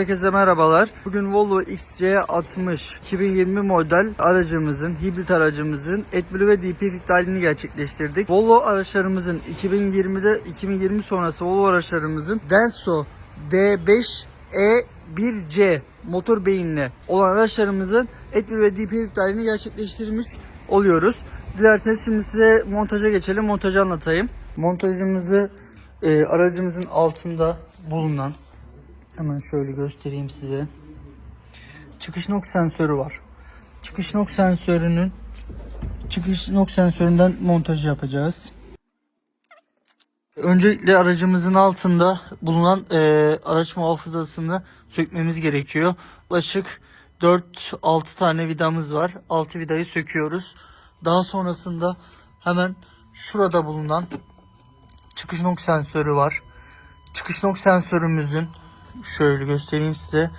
Herkese merhabalar. Bugün Volvo XC60 2020 model aracımızın, hibrit aracımızın AdBlue ve DP iptalini gerçekleştirdik. Volvo araçlarımızın 2020'de 2020 sonrası Volvo araçlarımızın Denso D5 E1C motor beyinli olan araçlarımızın AdBlue ve DP iptalini gerçekleştirmiş oluyoruz. Dilerseniz şimdi size montaja geçelim. Montajı anlatayım. Montajımızı e, aracımızın altında bulunan Hemen şöyle göstereyim size. Çıkış nok sensörü var. Çıkış nok sensörünün çıkış nok sensöründen montajı yapacağız. Öncelikle aracımızın altında bulunan e, araç muhafızasını sökmemiz gerekiyor. Yaklaşık 4-6 tane vidamız var. 6 vidayı söküyoruz. Daha sonrasında hemen şurada bulunan çıkış nok sensörü var. Çıkış nok sensörümüzün şöyle göstereyim size.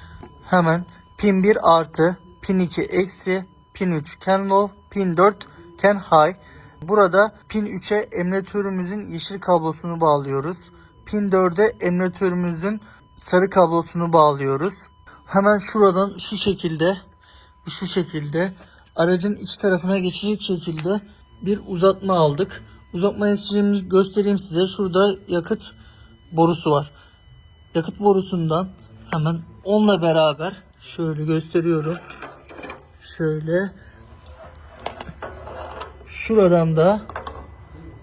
Hemen pin 1 artı, pin 2 eksi, pin 3 can low, pin 4 can high. Burada pin 3'e emülatörümüzün yeşil kablosunu bağlıyoruz. Pin 4'e emülatörümüzün sarı kablosunu bağlıyoruz. Hemen şuradan şu şekilde şu şekilde aracın iç tarafına geçecek şekilde bir uzatma aldık. Uzatma işlemini göstereyim size. Şurada yakıt borusu var yakıt borusundan hemen onunla beraber şöyle gösteriyorum. Şöyle şuradan da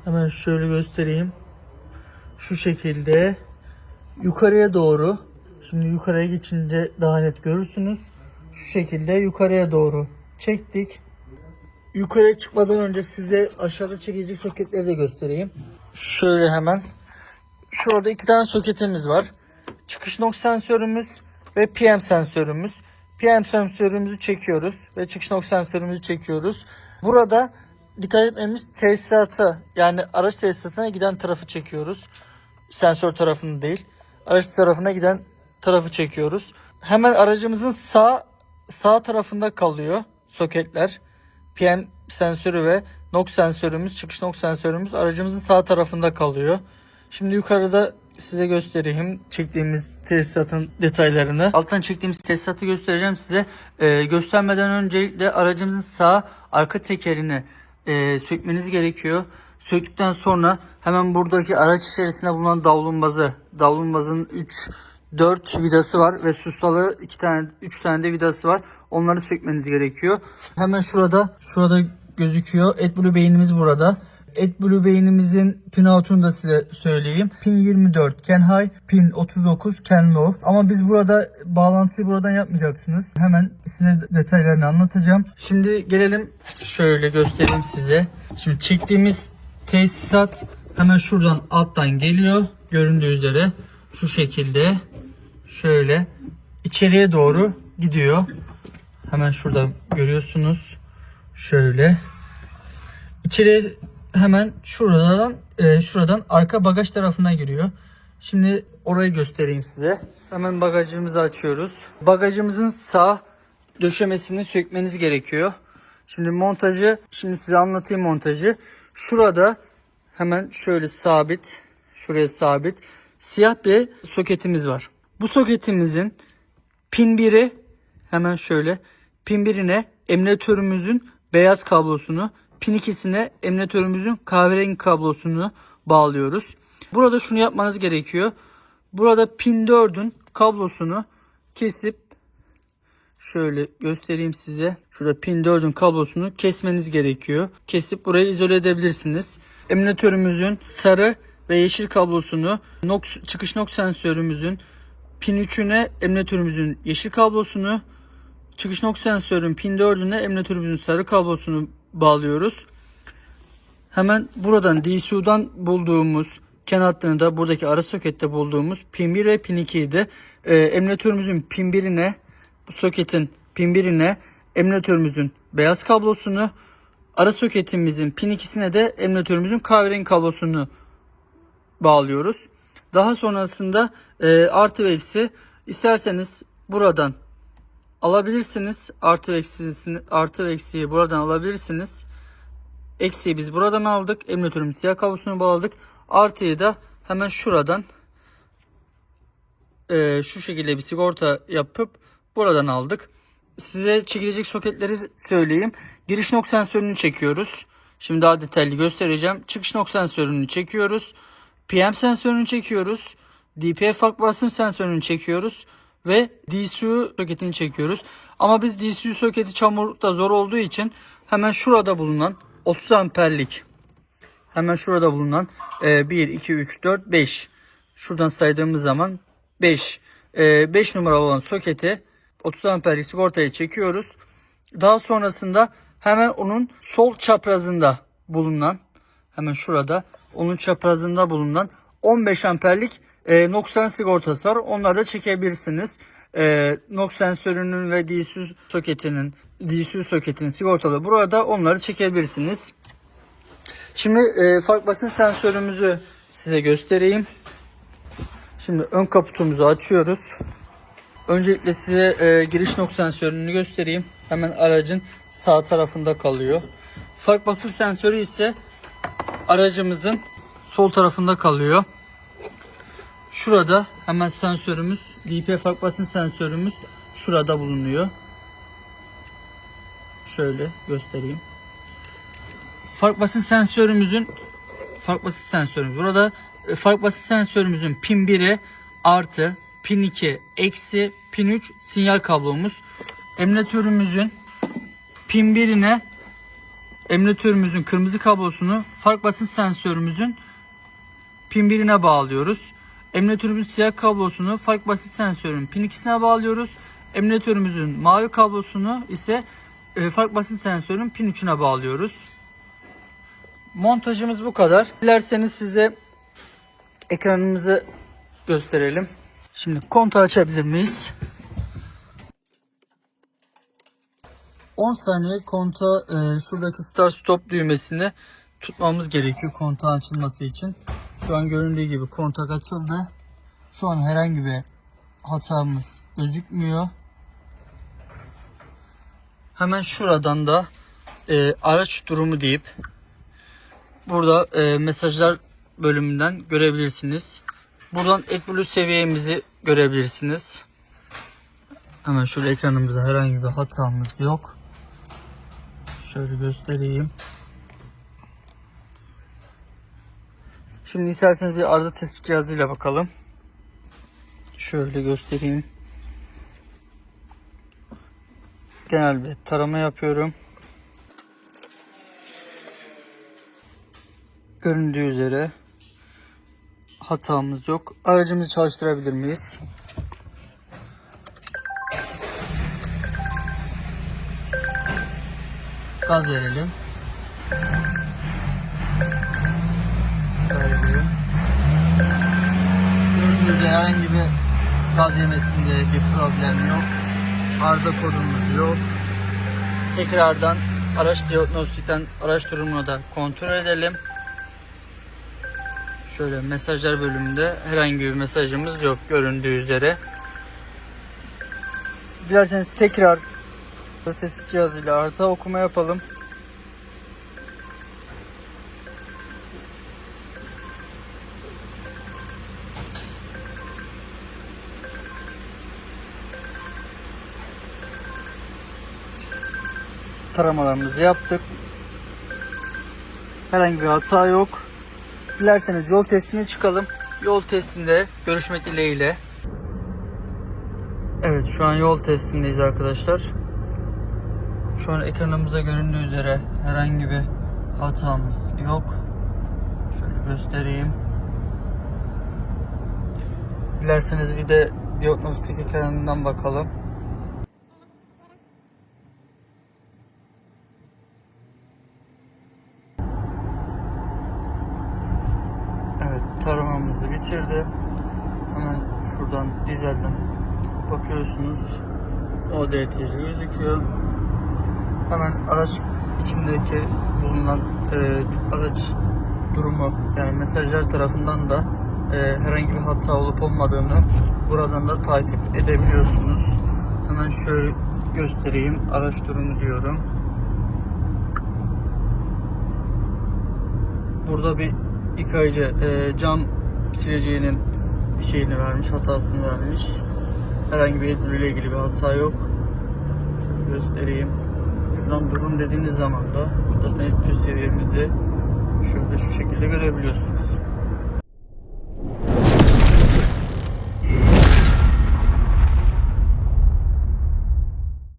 hemen şöyle göstereyim. Şu şekilde yukarıya doğru şimdi yukarıya geçince daha net görürsünüz. Şu şekilde yukarıya doğru çektik. Yukarıya çıkmadan önce size aşağıda çekilecek soketleri de göstereyim. Şöyle hemen. Şurada iki tane soketimiz var çıkış nok sensörümüz ve PM sensörümüz. PM sensörümüzü çekiyoruz ve çıkış nok sensörümüzü çekiyoruz. Burada dikkat etmemiz tesisatı yani araç tesisatına giden tarafı çekiyoruz. Sensör tarafını değil. Araç tarafına giden tarafı çekiyoruz. Hemen aracımızın sağ sağ tarafında kalıyor soketler. PM sensörü ve nok sensörümüz, çıkış nok sensörümüz aracımızın sağ tarafında kalıyor. Şimdi yukarıda size göstereyim çektiğimiz tesisatın detaylarını. Alttan çektiğimiz tesisatı göstereceğim size. Ee, göstermeden öncelikle aracımızın sağ arka tekerini e, sökmeniz gerekiyor. Söktükten sonra hemen buradaki araç içerisinde bulunan davlumbazı, davlumbazın 3 4 vidası var ve sustalı 2 tane 3 tane de vidası var. Onları sökmeniz gerekiyor. Hemen şurada şurada gözüküyor. AdBlue beynimiz burada. AdBlue beynimizin pin out'unu da size söyleyeyim. Pin 24 can high, pin 39 can low. Ama biz burada bağlantıyı buradan yapmayacaksınız. Hemen size detaylarını anlatacağım. Şimdi gelelim şöyle göstereyim size. Şimdi çektiğimiz tesisat hemen şuradan alttan geliyor. Göründüğü üzere şu şekilde şöyle içeriye doğru gidiyor. Hemen şurada görüyorsunuz. Şöyle. İçeriye hemen şuradan e, şuradan arka bagaj tarafına giriyor. Şimdi orayı göstereyim size. Hemen bagajımızı açıyoruz. Bagajımızın sağ döşemesini sökmeniz gerekiyor. Şimdi montajı, şimdi size anlatayım montajı. Şurada hemen şöyle sabit, şuraya sabit siyah bir soketimiz var. Bu soketimizin pin 1'i hemen şöyle pin 1'ine emülatörümüzün beyaz kablosunu pin ikisine emülatörümüzün kahverengi kablosunu bağlıyoruz. Burada şunu yapmanız gerekiyor. Burada pin 4'ün kablosunu kesip şöyle göstereyim size. Şurada pin 4'ün kablosunu kesmeniz gerekiyor. Kesip burayı izole edebilirsiniz. Emülatörümüzün sarı ve yeşil kablosunu nok, çıkış nok sensörümüzün pin 3'üne emülatörümüzün yeşil kablosunu çıkış nok sensörün pin 4'üne emülatörümüzün sarı kablosunu bağlıyoruz. Hemen buradan DCU'dan bulduğumuz ken hattını da buradaki ara sokette bulduğumuz pin 1 ve pin 2'yi de e, emülatörümüzün pin 1'ine bu soketin pin 1'ine emülatörümüzün beyaz kablosunu ara soketimizin pin 2'sine de emülatörümüzün kahverengi kablosunu bağlıyoruz. Daha sonrasında e, artı ve eksi isterseniz buradan alabilirsiniz. Artı ve eksisini, artı ve eksiyi buradan alabilirsiniz. Eksiyi biz buradan aldık. Emülatörün siyah kablosunu bağladık. Artıyı da hemen şuradan e, şu şekilde bir sigorta yapıp buradan aldık. Size çekilecek soketleri söyleyeyim. Giriş nok sensörünü çekiyoruz. Şimdi daha detaylı göstereceğim. Çıkış nok sensörünü çekiyoruz. PM sensörünü çekiyoruz. DPF fark basınç sensörünü çekiyoruz. Ve DCU soketini çekiyoruz. Ama biz DCU soketi çamurda zor olduğu için hemen şurada bulunan 30 amperlik hemen şurada bulunan e, 1, 2, 3, 4, 5 şuradan saydığımız zaman 5 5 numara olan soketi 30 amperlik sigortaya çekiyoruz. Daha sonrasında hemen onun sol çaprazında bulunan hemen şurada onun çaprazında bulunan 15 amperlik e, noksan sigortası var. Onları da çekebilirsiniz. E, nok sensörünün ve DSU soketinin DSU soketinin sigortalı burada onları çekebilirsiniz. Şimdi e, fark basınç sensörümüzü size göstereyim. Şimdi ön kaputumuzu açıyoruz. Öncelikle size e, giriş nok sensörünü göstereyim. Hemen aracın sağ tarafında kalıyor. Fark basınç sensörü ise aracımızın sol tarafında kalıyor. Şurada hemen sensörümüz, DP fark basınç sensörümüz şurada bulunuyor. Şöyle göstereyim. Fark basınç sensörümüzün fark basınç sensörümüz. Burada e, fark basınç sensörümüzün pin 1'i artı, pin 2 eksi, pin 3 sinyal kablomuz. Emülatörümüzün pin 1'ine emülatörümüzün kırmızı kablosunu fark basınç sensörümüzün pin 1'ine bağlıyoruz. Emülatörümüzün siyah kablosunu fark basınç sensörünün pin 2'sine bağlıyoruz. Emülatörümüzün mavi kablosunu ise e, fark basınç sensörünün pin 3'üne bağlıyoruz. Montajımız bu kadar. Dilerseniz size ekranımızı gösterelim. Şimdi kontağı açabilir miyiz? 10 saniye konta e, şuradaki start stop düğmesini tutmamız gerekiyor kontağın açılması için. Şu an göründüğü gibi kontak açıldı. Şu an herhangi bir hatamız gözükmüyor. Hemen şuradan da e, araç durumu deyip burada e, mesajlar bölümünden görebilirsiniz. Buradan AdBlue seviyemizi görebilirsiniz. Hemen şöyle ekranımızda herhangi bir hatamız yok. Şöyle göstereyim. Şimdi isterseniz bir arıza tespit cihazıyla bakalım. Şöyle göstereyim. Genel bir tarama yapıyorum. Göründüğü üzere hatamız yok. Aracımızı çalıştırabilir miyiz? Gaz verelim. Üzere herhangi bir gaz yemesinde bir problem yok. Arıza kodumuz yok. Tekrardan araç diagnostikten araç durumunu da kontrol edelim. Şöyle mesajlar bölümünde herhangi bir mesajımız yok göründüğü üzere. Dilerseniz tekrar tespit cihazıyla harita okuma yapalım. Taramalarımızı yaptık. Herhangi bir hata yok. Dilerseniz yol testine çıkalım. Yol testinde görüşmek dileğiyle. Evet şu an yol testindeyiz arkadaşlar. Şu an ekranımıza göründüğü üzere herhangi bir hatamız yok. Şöyle göstereyim. Dilerseniz bir de diagnostik ekranından bakalım. Evet taramamızı bitirdi. Hemen şuradan dizelden bakıyorsunuz. ODTC gözüküyor. Hemen araç içindeki bulunan e, araç durumu yani mesajlar tarafından da e, herhangi bir hata olup olmadığını buradan da takip edebiliyorsunuz. Hemen şöyle göstereyim. Araç durumu diyorum. Burada bir yıkayıcı e, cam sileceğinin şeyini vermiş, hatasını vermiş. Herhangi bir ile ilgili bir hata yok. Şöyle göstereyim. Şuradan durun dediğiniz zaman da zaten AdBlue seviyemizi şöyle şu şekilde görebiliyorsunuz.